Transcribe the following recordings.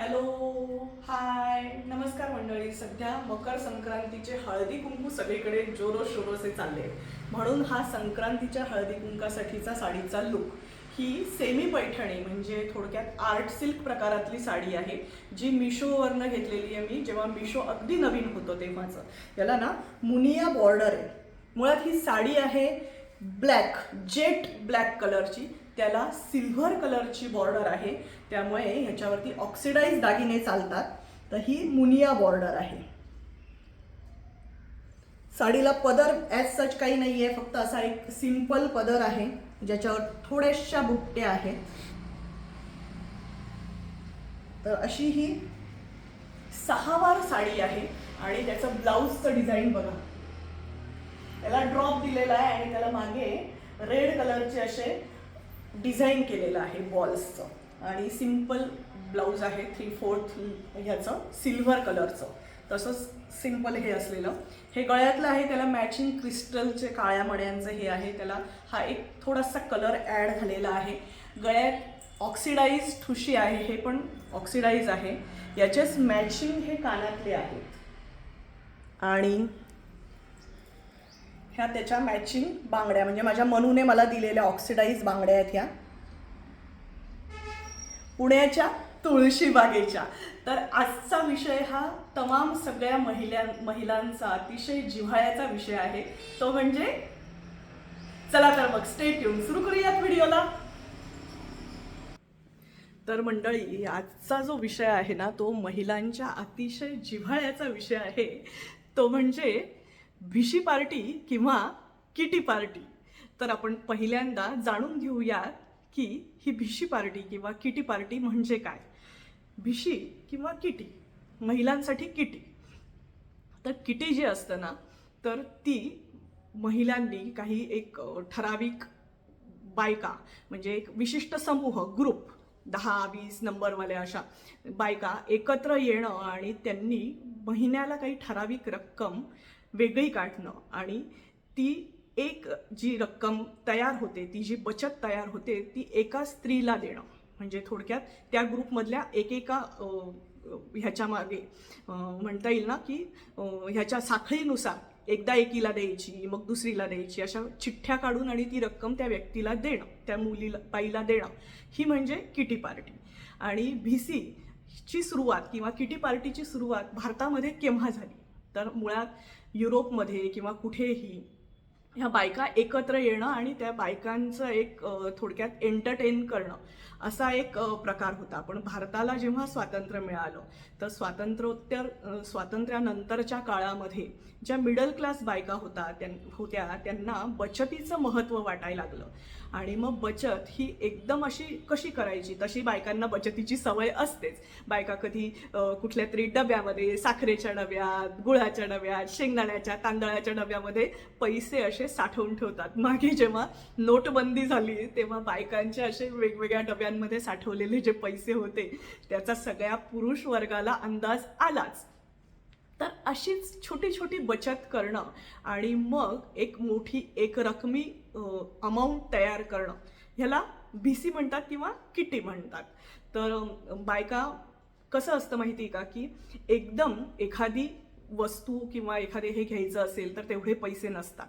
Hello hi. नमस्कार मंडळी. सध्या मकर संक्रांतीचे हळदी कुंकू सगळीकडे जोरो शोरोसे चालले म्हणून हा संक्रांतीच्या हळदी कुंकासाठीचा साडीचा लुक ही सेमी पैठणी म्हणजे थोडक्यात आर्ट सिल्क प्रकारातली साडी आहे जी मिशोवरनं घेतलेली आहे मी जेव्हा मिशो अगदी नवीन होतो तेव्हाचं. याला ना मुनिया बॉर्डर आहे. मुळात ही साडी आहे ब्लॅक जेट ब्लॅक कलरची त्याला सिल्व्हर कलरची बॉर्डर आहे. त्यामुळे ह्याच्यावरती ऑक्सिडाईज दागिने चालतात. तर ही मुनिया बॉर्डर आहे. साडीला पदर ॲज सच काही नाही आहे फक्त असा एक सिंपल पदर आहे. ज्याच्यावर थोड्याशा बुट्ट्या आहेत. तर अशी ही सहावार साडी आहे. आणि त्याचं ब्लाऊजचं डिझाईन बघा. त्याला ड्रॉप दिलेला आहे आणि त्याला मागे रेड कलरचे असे डिझाईन केलेलं आहे बॉल्सचं. आणि सिंपल ब्लाऊज आहे थ्री फोर्थ ह्याचं सिल्व्हर कलरचं. तसंच सिंपल हे असलेलं. हे गळ्यातलं आहे त्याला मॅचिंग क्रिस्टलचे काळ्या मण्यांचं हे आहे. त्याला हा एक थोडासा कलर ॲड झालेला आहे. गळ्यात ऑक्सिडाईज ठुशी आहे हे पण ऑक्सिडाईज आहे. याचेच मॅचिंग हे कानातले आहेत. आणि ह्या त्याच्या मॅचिंग बांगड्या म्हणजे माझ्या मनूने मला दिलेल्या ऑक्सिडाईज बांगड्या आहेत ह्या. पुण्याच्या तुळशी बागेच्या. तर आजचा विषय हा तमाम सगळ्या महिला महिलांचा अतिशय जिव्हाळ्याचा विषय आहे. तो म्हणजे चला तर मग स्टेट येऊन सुरू करूयात व्हिडिओला. तर मंडळी आजचा जो विषय आहे ना तो महिलांच्या अतिशय जिव्हाळ्याचा विषय आहे. तो म्हणजे भिशी पार्टी किंवा किटी पार्टी. तर आपण पहिल्यांदा जाणून घेऊया की ही भिशी पार्टी किंवा किटी पार्टी म्हणजे काय? भिशी किंवा किटी? महिलांसाठी किटी. तर किटी जी असतं ना तर ती महिलांनी काही एक ठराविक बायका म्हणजे एक विशिष्ट समूह ग्रुप दहा वीस नंबरवाल्या अशा बायका एकत्र येणं आणि त्यांनी महिन्याला काही ठराविक रक्कम वेगळी काढणं आणि ती एक जी रक्कम तयार होते ती जी बचत तयार होते ती एका स्त्रीला देणं. म्हणजे थोडक्यात त्या ग्रुपमधल्या एकेका ह्याच्या मागे म्हणता येईल ना की ह्याच्या साखळीनुसार एकदा एकीला द्यायची मग दुसरीला द्यायची अशा चिठ्ठ्या काढून आणि ती रक्कम त्या व्यक्तीला देणं त्या मुलीला बाईला देणं. ही म्हणजे किटी पार्टी. आणि भिसी ची सुरुवात किंवा किटी पार्टीची सुरुवात भारतामध्ये केव्हा झाली? तर मुळात युरोपमध्ये किंवा कुठेही ह्या बायका एकत्र येणं आणि त्या बायकांचं एक थोडक्यात एंटरटेन करणं असा एक प्रकार होता. पण भारताला जेव्हा स्वातंत्र्य मिळालं तर स्वातंत्र्योत्तर स्वातंत्र्यानंतरच्या काळामध्ये ज्या मिडल क्लास बायका होता त्यां होत्या त्यांना बचतीचं महत्त्व वाटायला लागलं. आणि मग बचत ही एकदम अशी कशी करायची? तशी बायकांना बचतीची सवय असतेच. बायका कधी कुठल्या तरी डब्यामध्ये साखरेच्या डब्यात गुळाच्या डब्यात शेंगदाण्याच्या तांदळाच्या डब्यामध्ये पैसे असे साठवून ठेवतात. मागे जेव्हा नोटबंदी झाली तेव्हा बायकांचे असे वेगवेगळ्या डब्यांमध्ये साठवलेले जे पैसे होते त्याचा सगळ्या पुरुष वर्गाला अंदाज आलाच. तर अशीच छोटी छोटी बचत करणं आणि मग एक मोठी एक रकमी अमाऊंट तयार करणं. ह्याला भिसी म्हणतात किंवा किटी म्हणतात. तर बायका कसं असतं माहिती आहे का की एकदम एखादी वस्तू किंवा एखादे हे घ्यायचं असेल तर तेवढे पैसे नसतात.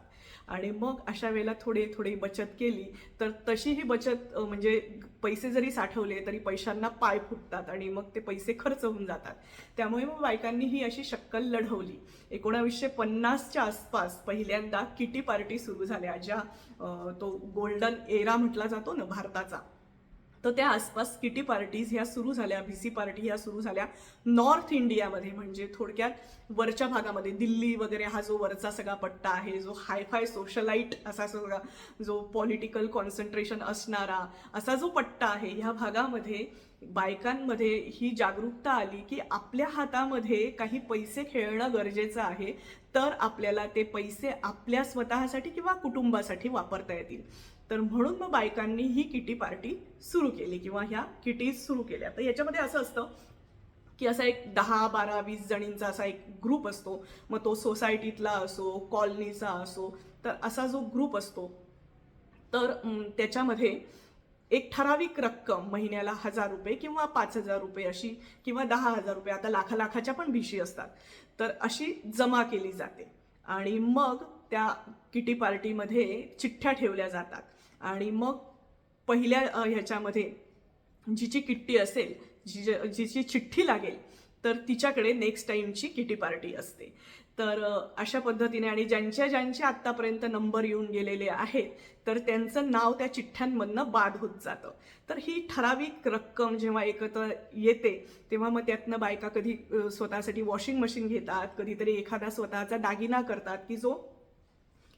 आणि मग अशा वेळेला थोडे थोडी बचत केली तर तशी ही बचत म्हणजे पैसे जरी साठवले तरी पैशांना पाय फुटतात आणि मग ते पैसे खर्च होऊन जातात. त्यामुळे मग बायकांनी ही अशी शक्कल लढवली. एकोणावीसशे पन्नासच्या आसपास पहिल्यांदा किटी पार्टी सुरू झाल्या ज्या तो गोल्डन एरा म्हटला जातो ना भारताचा. तर त्या आसपास किटी पार्टीज ह्या सुरू झाल्या व्ही सी पार्टी ह्या सुरू झाल्या. नॉर्थ इंडियामध्ये म्हणजे थोडक्यात वरच्या भागामध्ये दिल्ली वगैरे हा जो वरचा सगळा पट्टा आहे जो हायफाय सोशलाईट असा सगळा जो पॉलिटिकल कॉन्सन्ट्रेशन असणारा असा जो पट्टा आहे ह्या भागामध्ये बायकांमध्ये ही जागरूकता आली की आपल्या हातामध्ये काही पैसे खेळणं गरजेचं आहे तर आपल्याला ते पैसे आपल्या स्वतःसाठी किंवा कुटुंबासाठी वापरता येतील. तर म्हणून मग बायकांनी ही किटी पार्टी सुरू केली किंवा ह्या किटीज सुरू केल्या. तर याच्यामध्ये असं असतं की असा एक दहा बारा वीस जणींचा असा एक ग्रुप असतो. मग तो सोसायटीतला असो कॉलनीचा असो तर असा जो ग्रुप असतो तर त्याच्यामध्ये एक ठराविक रक्कम महिन्याला हजार रुपये किंवा पाच हजार रुपये अशी किंवा दहा हजार रुपये आता लाखा लाखाच्या पण भिशी असतात. तर अशी जमा केली जाते. आणि मग त्या किटी पार्टीमध्ये चिठ्ठ्या ठेवल्या जातात. आणि मग पहिल्या ह्याच्यामध्ये जिची किट्टी असेल जी जिची चिठ्ठी लागेल तर तिच्याकडे नेक्स्ट टाईमची किटी पार्टी असते. तर अशा पद्धतीने आणि ज्यांच्या ज्यांचे आत्तापर्यंत नंबर येऊन गेलेले आहेत तर त्यांचं नाव त्या चिठ्ठ्यांमधनं बाद होत जातं. तर ही ठराविक रक्कम जेव्हा एकत्र येते तेव्हा मग त्यातनं बायका कधी स्वतःसाठी वॉशिंग मशीन घेतात कधीतरी एखादा स्वतःचा दागिना करतात की जो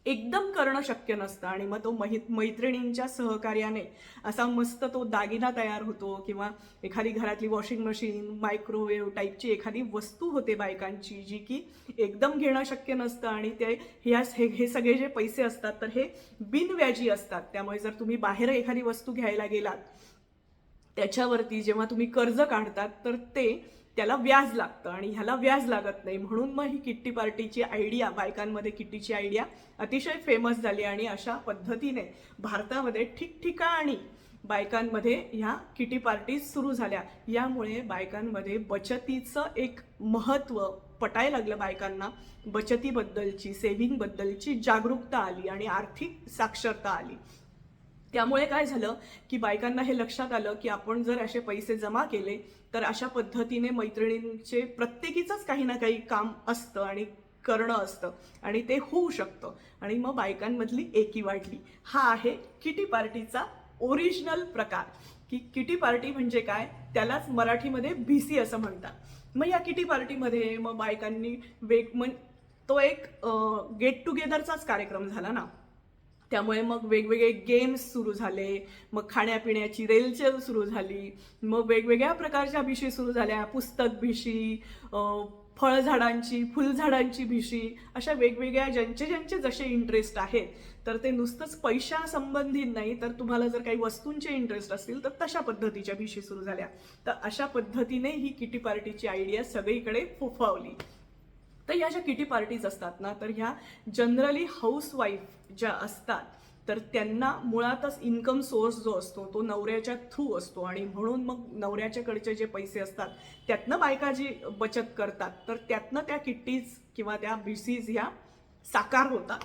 एकदम करणं शक्य नसतं. आणि मग तो मै मैत्रिणींच्या सहकार्याने असा मस्त तो दागिना तयार होतो किंवा एखादी घरातली वॉशिंग मशीन मायक्रोवेव्ह टाईपची एखादी वस्तू होते बायकांची जी की एकदम घेणं शक्य नसतं. आणि ते ह्या हे हे सगळे जे पैसे असतात तर हे बिनव्याजी असतात. त्यामुळे जर तुम्ही बाहेर एखादी वस्तू घ्यायला गेलात त्याच्यावरती जेव्हा तुम्ही कर्ज काढतात तर ते त्याला व्याज लागतं आणि ह्याला व्याज लागत नाही. म्हणून मग ही किट्टी पार्टीची आयडिया बायकांमध्ये किट्टीची आयडिया अतिशय फेमस झाली आणि अशा पद्धतीने भारतामध्ये ठिकठिकाणी बायकांमध्ये ह्या किटी पार्टीज सुरू झाल्या. यामुळे बायकांमध्ये बचतीचं एक महत्त्व पटायला लागलं बायकांना. बचतीबद्दलची सेव्हिंगबद्दलची जागरूकता आली आणि आर्थिक साक्षरता आली. त्यामुळे काय झालं की बायकांना हे लक्षात आलं की आपण जर असे पैसे जमा केले तर अशा पद्धतीने मैत्रिणींचे प्रत्येकीचंच काही ना काही काम असतं आणि करणं असतं आणि ते होऊ शकतं. आणि मग बायकांमधली एकी वाढली. हा आहे किटी पार्टीचा ओरिजिनल प्रकार. की किटी पार्टी म्हणजे काय? त्यालाच मराठीमध्ये भीसी असं म्हणतात. मग या किटी पार्टीमध्ये मग बायकांनी वेग मन तो एक गेट टुगेदरचाच कार्यक्रम झाला ना. त्यामुळे मग वेगवेगळे गेम्स सुरू झाले मग खाण्यापिण्याची रेलचेल सुरू झाली मग वेगवेगळ्या प्रकारच्या भिशी सुरू झाल्या पुस्तक भिशी फळझाडांची फुलझाडांची भिशी अशा वेगवेगळ्या ज्यांचे ज्यांचे जसे इंटरेस्ट आहेत तर ते नुसतंच पैशासंबंधित नाही तर तुम्हाला जर काही वस्तूंचे इंटरेस्ट असतील तर तशा पद्धतीच्या भिशी सुरू झाल्या. तर अशा पद्धतीने ही किटी पार्टीची आयडिया सगळीकडे फोफावली. तर या ज्या किटी पार्टीज असतात ना तर ह्या जनरली हाऊसवाईफ ज्या असतात तर त्यांना मुळातच इन्कम सोर्स जो असतो तो नवऱ्याच्या थ्रू असतो. आणि म्हणून मग नवऱ्याच्याकडचे जे पैसे असतात त्यातनं बायका जी बचत करतात. तर त्यातनं त्या किट्टीज किंवा त्या बिसीज ह्या साकार होतात.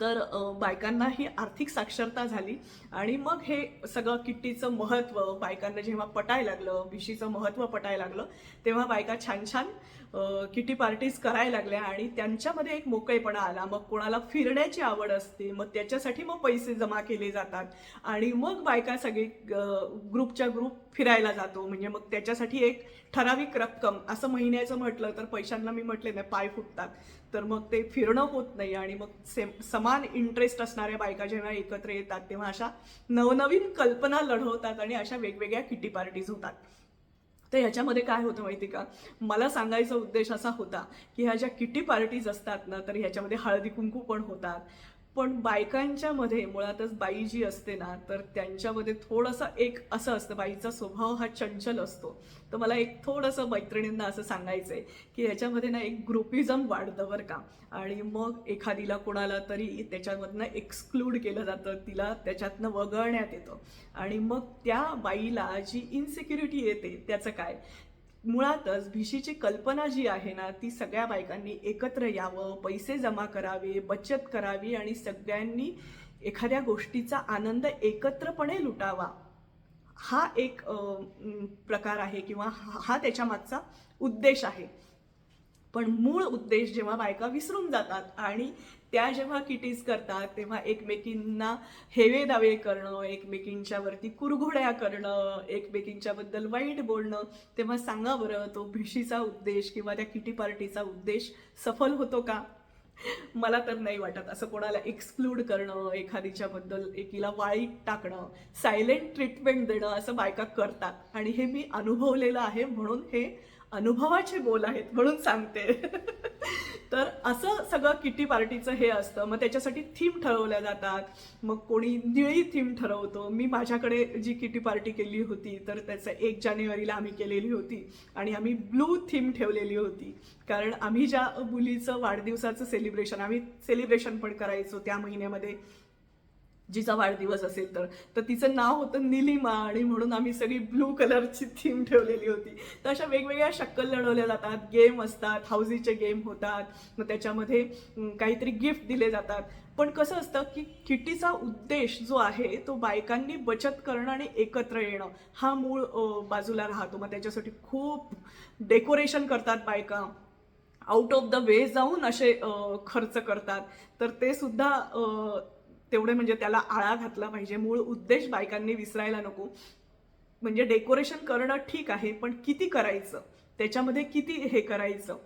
तर बायकांनाही बायकांना ही आर्थिक साक्षरता झाली आणि मग हे सगळं किट्टीचं महत्त्व बायकांना जेव्हा पटायला लागलं भिशीचं महत्त्व पटायला लागलं तेव्हा बायका छान छान किटी पार्टीज करायला लागल्या आणि त्यांच्यामध्ये एक मोकळेपणा आला. मग कोणाला फिरण्याची आवड असते मग त्याच्यासाठी मग पैसे जमा केले जातात आणि मग बायका सगळी ग्रुपच्या ग्रुप फिरायला जातो. म्हणजे मग त्याच्यासाठी एक ठराविक रक्कम असं महिन्याचं म्हटलं तर पैशांना मी म्हटले नाही पाय फुटतात. तर मग ते फिरणं होत नाही आणि मग सेम समान इंटरेस्ट असणाऱ्या बायका जेव्हा एकत्र येतात तेव्हा अशा नवनवीन कल्पना लढवतात आणि अशा वेगवेगळ्या किटी पार्टीज होतात. तर ह्याच्यामध्ये काय होतं माहिती का? मला सांगायचा उद्देश असा होता की ह्या ज्या किटी पार्टीज असतात ना तर ह्याच्यामध्ये हळदी कुंकू पण होतात. पण बायकांच्या मध्ये मुळातच बाई जी असते ना तर त्यांच्यामध्ये थोडंसं एक असं असतं बाईचा स्वभाव हा चंचल असतो. तर मला एक थोडंसं मैत्रिणींना असं सांगायचं आहे की याच्यामध्ये ना एक ग्रुपिझम वाढतं बरं का. आणि मग एखादीला कोणाला तरी त्याच्यामधनं एक्सक्लूड केलं जातं तिला त्याच्यातनं वगळण्यात येतं. आणि मग त्या बाईला जी इन्सिक्युरिटी येते त्याचं काय? मुळातच भिशीची कल्पना जी आहे ना ती सगळ्या बायकांनी एकत्र यावं पैसे जमा करावे बचत करावी आणि सगळ्यांनी एखाद्या गोष्टीचा आनंद एकत्रपणे लुटावा. हा एक प्रकार आहे किंवा हा हा त्याच्या मागचा उद्देश आहे. पण मूळ उद्देश जेव्हा बायका विसरून जातात आणि त्या जेव्हा किटीज करतात तेव्हा एकमेकींना हेवे दावे करणं एकमेकींच्यावरती कुरघोड्या करणं एकमेकींच्याबद्दल वाईट बोलणं तेव्हा सांगा बरं तो भिशीचा उद्देश किंवा त्या किटी पार्टीचा उद्देश सफल होतो का? मला तर नाही वाटत असं कोणाला एक्सक्लूड करणं एखादीच्याबद्दल एकीला वाळीत टाकणं सायलेंट ट्रीटमेंट देणं असं बायका करतात. आणि हे मी अनुभवलेलं आहे म्हणून हे अनुभवाचे बोल आहेत म्हणून सांगते. तर असं सगळं किटी पार्टीचं हे असतं. मग त्याच्यासाठी थीम ठरवल्या जातात. मग कोणी निळी थीम ठरवतो. मी माझ्याकडे जी किटी पार्टी केली होती तर त्याचं एक जानेवारीला आम्ही केलेली होती आणि आम्ही ब्लू थीम ठेवलेली होती. कारण आम्ही ज्या मुलीचं वाढदिवसाचं सेलिब्रेशन आम्ही सेलिब्रेशन पण करायचो त्या महिन्यामध्ये. जिचा वाढदिवस असेल तर. तर तिचं नाव होतं निलिमा आणि म्हणून आम्ही सगळी ब्लू कलरची थीम ठेवलेली होती. तर अशा वेगवेगळ्या शक्कल लढवल्या जातात. गेम असतात हाऊजीचे गेम होतात. मग त्याच्यामध्ये काहीतरी गिफ्ट दिले जातात. पण कसं असतं की किटीचा उद्देश जो आहे तो बायकांनी बचत करणं आणि एकत्र येणं हा मूळ बाजूला राहतो. मग त्याच्यासाठी खूप डेकोरेशन करतात बायका. आउट ऑफ द वे जाऊन असे खर्च करतात. तर ते सुद्धा तेवढे म्हणजे त्याला आळा घातला पाहिजे. मूळ उद्देश बायकांनी विसरायला नको. म्हणजे डेकोरेशन करणं ठीक आहे पण किती करायचं? त्याच्यामध्ये किती हे करायचं?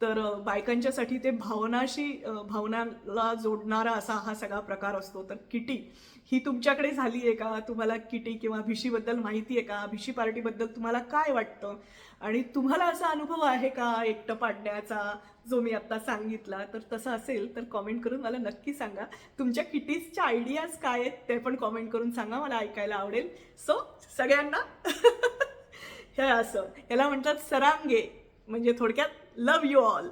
तर बायकांच्यासाठी ते भावनाशी भावनाला जोडणारा असा हा सगळा प्रकार असतो. तर किटी ही तुमच्याकडे झाली आहे का? तुम्हाला किटी किंवा भिशीबद्दल माहिती आहे का? भिशी पार्टीबद्दल तुम्हाला काय वाटतं? आणि तुम्हाला असा अनुभव आहे का एकटं पाडण्याचा जो मी आत्ता सांगितला? तर तसं असेल तर कॉमेंट करून मला नक्की सांगा. तुमच्या किटीजच्या आयडियाज काय आहेत ते पण कॉमेंट करून सांगा. मला ऐकायला आवडेल. सो सगळ्यांना हे असं. याला म्हणतात सरांगे. म्हणजे थोडक्यात लव यू ऑल